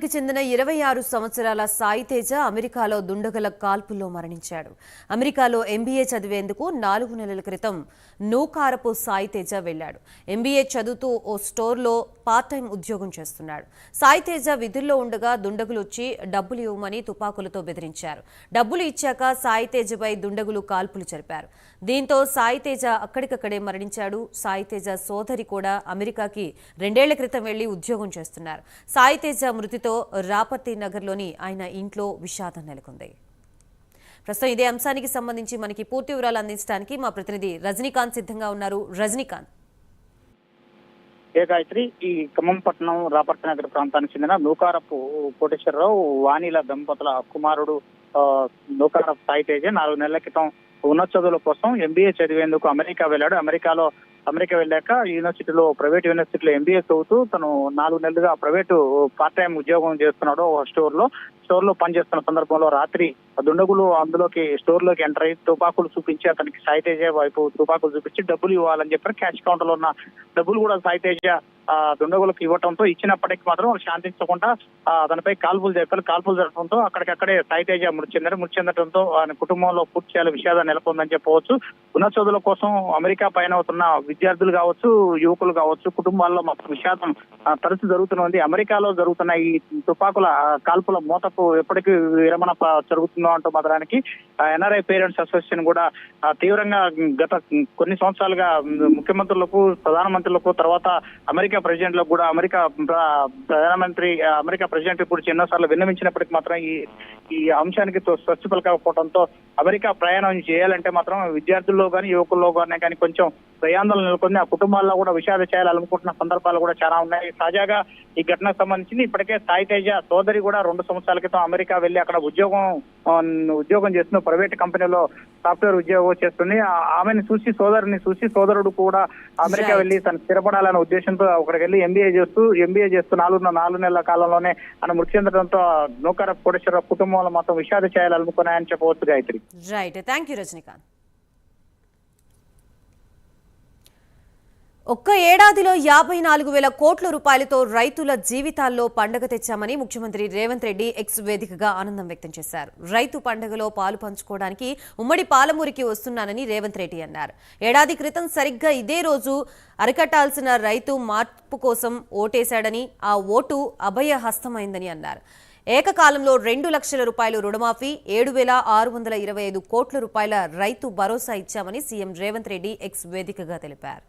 కి చెందిన ఇరవై ఆరు సంవత్సరాల సాయి తేజ అమెరికాలో దుండగల కాల్పుల్లో మరణించాడు. అమెరికాలో ఎంబీఏ చదివేందుకు నాలుగు నెలల క్రితం నూకారపు సాయి తేజ వెళ్ళాడు ఎంబీఏ చదువుతూ ఓ స్టోర్లో పార్ట్ టైం ఉద్యోగం చేస్తున్నాడు. సాయి తేజ విధుల్లో ఉండగా దుండగులు వచ్చి డబ్బులు ఇవ్వమని తుపాకులతో బెదిరించారు. డబ్బులు ఇచ్చాక సాయి తేజపై దుండగులు కాల్పులు జరిపారు. దీంతో సాయి తేజ అక్కడికక్కడే మరణించాడు. సాయి తేజ సోదరి కూడా అమెరికాకి రెండేళ్ళ క్రితం వెళ్ళి ఉద్యోగం చేస్తున్నారు. సాయి తేజ మృతితో రాపర్తి నగర్లోని ఆయన ఇంట్లో విషాదం నెలకొంది. ప్రస్తుతం ఇదే అంశానికి సంబంధించి మనకి పూర్తి వివరాలు అందించడానికి మా ప్రతినిధి రజనీకాంత్ సిద్ధంగా ఉన్నారు. రజనీకాంత్. ఏ గాయత్రి ఈ ఖమ్మం పట్టణం రాపర్తి నగర్ ప్రాంతానికి చెందిన నూకారపు కోటేశ్వరరావు వాణిల దంపతుల కుమారుడు నూకారపు సాయి తేజ నాలుగు నెలల క్రితం ఉన్నత చదువుల కోసం ఎంబీఏ చదివేందుకు అమెరికా వెళ్ళాడు. అమెరికాలో అమెరికా వెళ్ళాక యూనివర్సిటీలో ప్రైవేట్ యూనివర్సిటీలో ఎంబీఏ చదువుతూ తను నాలుగు నెలలుగా ప్రైవేటు పార్ట్ టైం ఉద్యోగం చేస్తున్నాడు ఒక స్టోర్లో స్టోర్లో పనిచేస్తున్న సందర్భంలో రాత్రి దుండగులు అందులోకి స్టోర్లోకి ఎంటర్ అయ్యి తుపాకులు చూపించి అతనికి సాయితేజ వైపు తుపాకులు చూపించి డబ్బులు ఇవ్వాలని చెప్పారు క్యాష్ కౌంటర్లో ఉన్న డబ్బులు కూడా సాయితేజ దుండగులకు ఇవ్వటంతో ఇచ్చినప్పటికీ మాత్రం వాళ్ళు శాంతించకుండా దానిపై కాల్పులు జరిపారు కాల్పులు జరపడంతో అక్కడికక్కడే సాయి తేజ మృతి చెందారు. మృతి చెందడంతో ఆయన కుటుంబంలో పూర్తి చేయాలి విషాదం నెలకొందని చెప్పవచ్చు. ఉన్నత చదువుల కోసం అమెరికా పైన అవుతున్న విద్యార్థులు కావచ్చు యువకులు కావచ్చు కుటుంబాల్లో మొత్తం విషాదం తరచు జరుగుతున్నది. అమెరికాలో జరుగుతున్న ఈ తుపాకుల కాల్పుల మూతకు ఎప్పటికీ విరమణ జరుగుతుందో అంటూ మాత్రానికి ఎన్ఆర్ఐ పేరెంట్స్ అసోసియేషన్ కూడా తీవ్రంగా గత కొన్ని సంవత్సరాలుగా ముఖ్యమంత్రులకు ప్రధానమంత్రులకు తర్వాత అమెరికా ప్రెసిడెంట్లో కూడా అమెరికా ప్రధానమంత్రి అమెరికా ప్రెసిడెంట్ ఇప్పుడు ఎన్నోసార్లు విన్నవించినప్పటికీ మాత్రం ఈ ఈ అంశానికి స్వచ్ఛ పలకపోవడంతో అమెరికా ప్రయాణం చేయాలంటే మాత్రం విద్యార్థుల్లో కానీ యువకుల్లో కానీ కానీ కొంచెం భయాందోళన నెలకొంది. ఆ కుటుంబాల్లో కూడా విషాద చేయాలనుకుంటున్న సందర్భాలు కూడా చాలా ఉన్నాయి. తాజాగా ఈ ఘటనకు సంబంధించి ఇప్పటికే సాయి తేజ సోదరి కూడా రెండు సంవత్సరాల క్రితం అమెరికా వెళ్ళి అక్కడ ఉద్యోగం ఉద్యోగం చేస్తున్న ప్రైవేట్ కంపెనీలో సాఫ్ట్వేర్ ఉద్యోగం చేస్తుంది. ఆమెను చూసి సోదరుని చూసి సోదరుడు కూడా అమెరికా. వెళ్ళి తను స్థిరపడాలనే ఉద్దేశంతో అక్కడికి వెళ్ళి ఎంబీఏ చేస్తూ ఎంబీఏ చేస్తూ నాలుగు నాలుగు నెలల కాలంలోనే ఆయన మృతి చెందడంతో నూకర కోటేశ్వర కుటుంబంలో మొత్తం విషాద చేయాలనుకున్నాయని చెప్పవచ్చు Gayatri. Right thank you Rajinikanth ఒక్క ఏడాదిలో యాభై నాలుగు వేల కోట్ల రూపాయలతో రైతుల జీవితాల్లో పండగ తెచ్చామని ముఖ్యమంత్రి రేవంత్ రెడ్డి ఎక్స్ వేదికగా ఆనందం వ్యక్తం చేశారు. రైతు పండగలో పాలు పంచుకోవడానికి ఉమ్మడి పాలమూరికి వస్తున్నానని రేవంత్ రెడ్డి అన్నారు. ఏడాది క్రితం సరిగ్గా ఇదే రోజు అరికట్టాల్సిన రైతు మార్పు కోసం ఓటేశాడని ఆ ఓటు అభయ హస్తమైందని అన్నారు. ఏకకాలంలో రెండు లక్షల రూపాయలు రుణమాఫీ ఏడు వేల ఆరు వందల ఇరవై ఐదు కోట్ల రూపాయల రైతు భరోసా ఇచ్చామని సీఎం రేవంత్ రెడ్డి ఎక్స్ వేదికగా తెలిపారు.